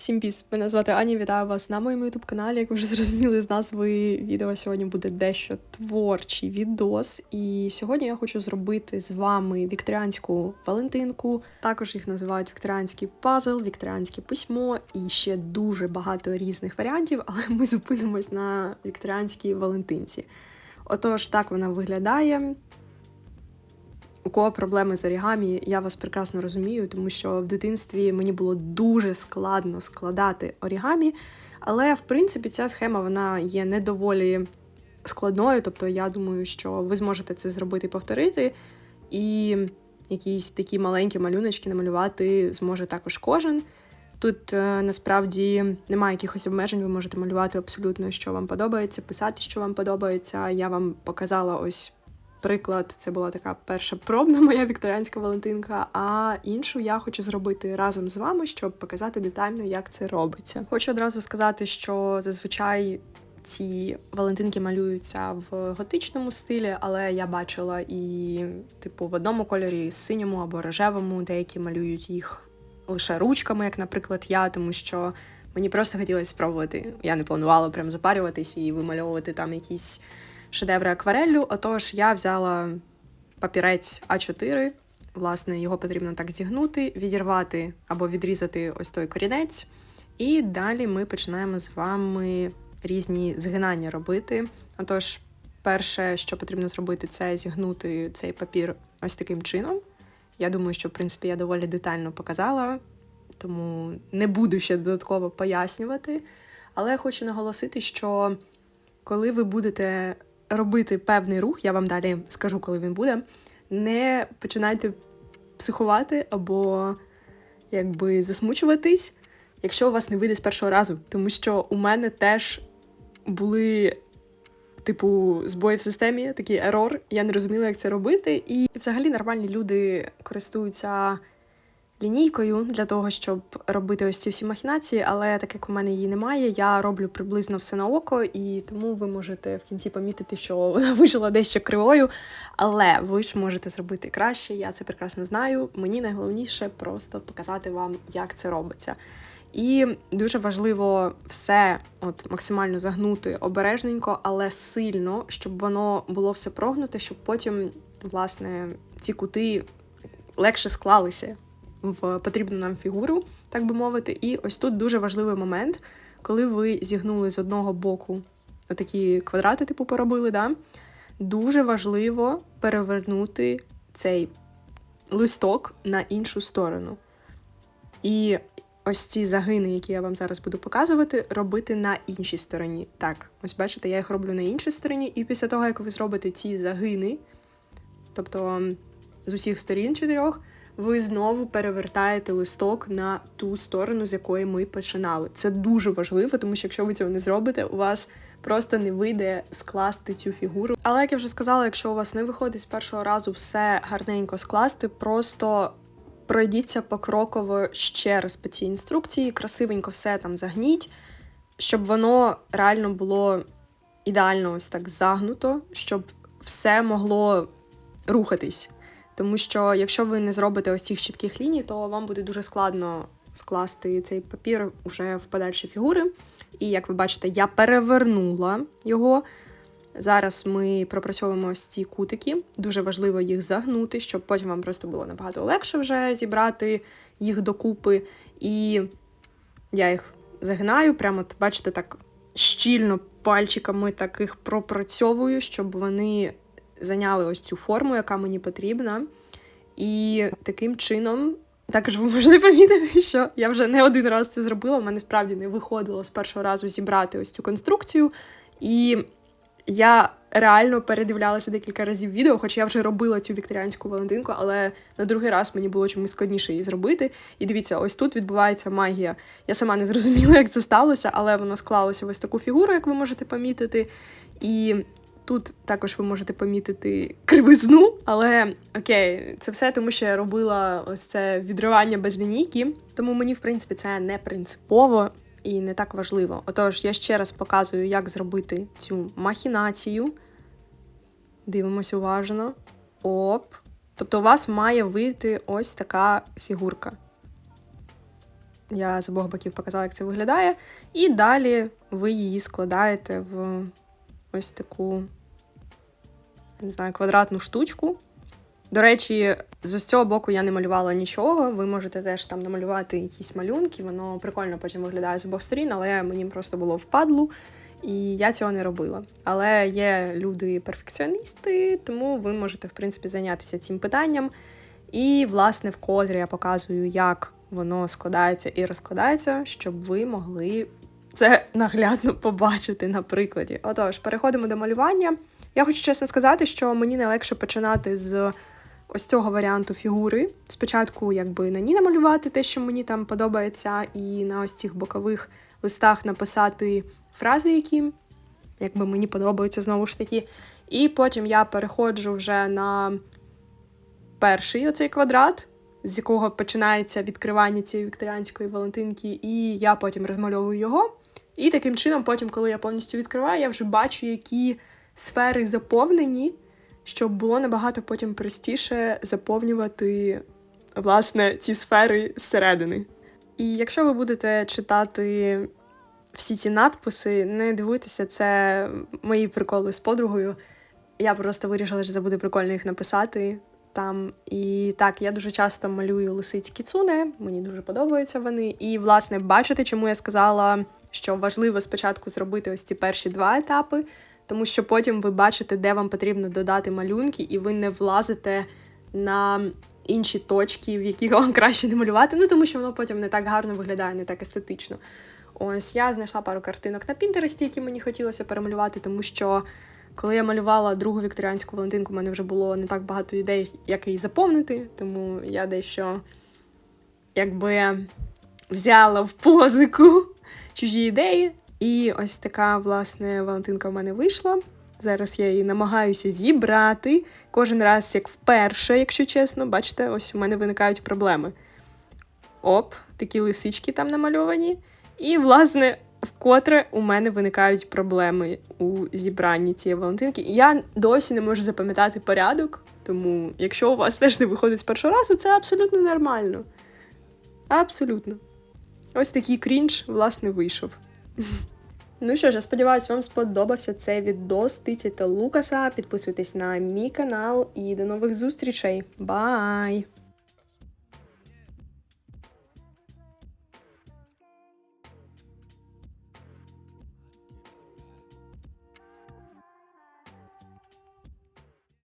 Всім піс! Мене звати Аня. Вітаю вас на моєму ютуб каналі. Як ви вже зрозуміли з назви відео, сьогодні буде дещо творчий відос. І сьогодні я хочу зробити з вами вікторіанську валентинку. Також їх називають вікторіанський пазл, вікторіанське письмо і ще дуже багато різних варіантів, але ми зупинимось на вікторіанській валентинці. Отож, так вона виглядає. У кого проблеми з орігамі, я вас прекрасно розумію, тому що в дитинстві мені було дуже складно складати орігамі, але в принципі ця схема вона є не доволі складною. Тобто, я думаю, що ви зможете це зробити і повторити, і якісь такі маленькі малюночки намалювати зможе також кожен. Тут е, насправді немає якихось обмежень, ви можете малювати абсолютно, що вам подобається, писати, що вам подобається. Я вам показала ось приклад, це була така перша пробна моя вікторіанська Валентинка. А іншу я хочу зробити разом з вами, щоб показати детально, як це робиться. Хочу одразу сказати, що зазвичай. Ці Валентинки малюються в готичному стилі, але я бачила і, типу, в одному кольорі синьому або рожевому, деякі малюють їх лише ручками, як, наприклад, я, тому що мені просто хотілося спробувати. Я не планувала прям запарюватись і вимальовувати там якісь шедеври аквареллю. Отож, я взяла папірець А4. Власне, його потрібно так зігнути, відірвати або відрізати ось той корінець. І далі ми починаємо з вами різні згинання робити. Отож, перше, що потрібно зробити, це зігнути цей папір ось таким чином. Я думаю, що в принципі я доволі детально показала, тому не буду ще додатково пояснювати. Але я хочу наголосити, що коли ви будете робити певний рух, я вам далі скажу, коли він буде, не починайте психувати або якби засмучуватись, якщо у вас не вийде з першого разу. Тому що у мене теж були. Типу, збої в системі, такий ерор, я не розуміла, як це робити. І взагалі нормальні люди користуються лінійкою для того, щоб робити ось ці всі махінації, але так як у мене її немає, я роблю приблизно все на око, і тому ви можете в кінці помітити, що вона вийшла дещо кривою. Але ви ж можете зробити краще, я це прекрасно знаю. Мені найголовніше просто показати вам, як це робиться. І дуже важливо все от максимально загнути обережненько, але сильно, щоб воно було все прогнуте, щоб потім, власне, ці кути легше склалися в потрібну нам фігуру, так би мовити. І ось тут дуже важливий момент, коли ви зігнули з одного боку отакі квадрати, типу, поробили, да? дуже важливо перевернути цей листок на іншу сторону. І ось ці загини, які я вам зараз буду показувати, робити на іншій стороні. Так, ось бачите, я їх роблю на іншій стороні, і після того, як ви зробите ці загини, тобто з усіх сторін чотирьох, ви знову перевертаєте листок на ту сторону, з якої ми починали. Це дуже важливо, тому що якщо ви цього не зробите, у вас просто не вийде скласти цю фігуру. Але як я вже сказала, якщо у вас не виходить з першого разу все гарненько скласти, просто пройдіться покроково ще раз по цій інструкції, красивенько все там загніть, щоб воно реально було ідеально ось так загнуто, щоб все могло рухатись. Тому що якщо ви не зробите ось цих чітких ліній, то вам буде дуже складно скласти цей папір уже в подальші фігури. І як ви бачите, я перевернула його. Зараз ми пропрацьовуємо ось ці кутики. Дуже важливо їх загнути, щоб потім вам просто було набагато легше вже зібрати їх докупи. І я їх загинаю, прямо, бачите, так щільно пальчиками таких пропрацьовую, щоб вони зайняли ось цю форму, яка мені потрібна. І таким чином, також ви можете помітити, що я вже не один раз це зробила. У мене справді не виходило з першого разу зібрати ось цю конструкцію. І я реально передивлялася декілька разів відео, хоч я вже робила цю вікторіанську Валентинку, але на другий раз мені було чомусь складніше її зробити. І дивіться, ось тут відбувається магія. Я сама не зрозуміла, як це сталося, але воно склалося в ось таку фігуру, як ви можете помітити. І Тут також ви можете помітити кривизну, але окей, це все тому, що я робила ось це відривання без лінійки, тому мені, в принципі, це не принципово і не так важливо. Отож, я ще раз показую, як зробити цю махінацію. Дивимось уважно. Оп. Тобто, у вас має вийти ось така фігурка. Я з обох боків показала, як це виглядає. І далі ви її складаєте в ось таку, не знаю, квадратну штучку. До речі, з цього боку я не малювала нічого. Ви можете теж там намалювати якісь малюнки, воно прикольно потім виглядає з обох сторін, але мені просто було впадлу, і я цього не робила. Але є люди-перфекціоністи, тому ви можете, в принципі, зайнятися цим питанням. І, власне, вкотре я показую, як воно складається і розкладається, щоб ви могли це наглядно побачити на прикладі. Отож, переходимо до малювання. Я хочу чесно сказати, що мені найлегше починати з ось цього варіанту фігури. Спочатку, якби на ній намалювати те, що мені там подобається, і на ось цих бокових листах написати фрази, які якби мені подобаються знову ж таки. І потім я переходжу вже на перший оцей квадрат, з якого починається відкривання цієї вікторіанської валентинки, і я потім розмальовую його. І таким чином, потім, коли я повністю відкриваю, я вже бачу, які сфери заповнені, щоб було набагато потім простіше заповнювати власне ці сфери зсередини. І якщо ви будете читати всі ці надписи, не дивуйтеся, це мої приколи з подругою. Я просто вирішила, що це буде прикольно їх написати там. І так, я дуже часто малюю лисицькі цуни, мені дуже подобаються вони. І, власне, бачите, чому я сказала, що важливо спочатку зробити ось ці перші два етапи, тому що потім ви бачите, де вам потрібно додати малюнки, і ви не влазите на інші точки, в яких вам краще не малювати. Ну тому що воно потім не так гарно виглядає, не так естетично. Ось я знайшла пару картинок на Пінтересті, які мені хотілося перемалювати, тому що коли я малювала другу вікторіанську Валентинку, у мене вже було не так багато ідей, як її заповнити, тому я дещо якби взяла в позику чужі ідеї. І ось така, власне, Валентинка в мене вийшла. Зараз я її намагаюся зібрати. Кожен раз, як вперше, якщо чесно, бачите, ось у мене виникають проблеми. Оп, такі лисички там намальовані. І, власне, вкотре у мене виникають проблеми у зібранні цієї Валентинки. Я досі не можу запам'ятати порядок, тому якщо у вас теж не виходить з першого разу, це абсолютно нормально. Абсолютно. Ось такий крінж, власне, вийшов. Ну що ж, я сподіваюся, вам сподобався цей відос. Тицяйте Лукаса, підписуйтесь на мій канал і до нових зустрічей. Бай!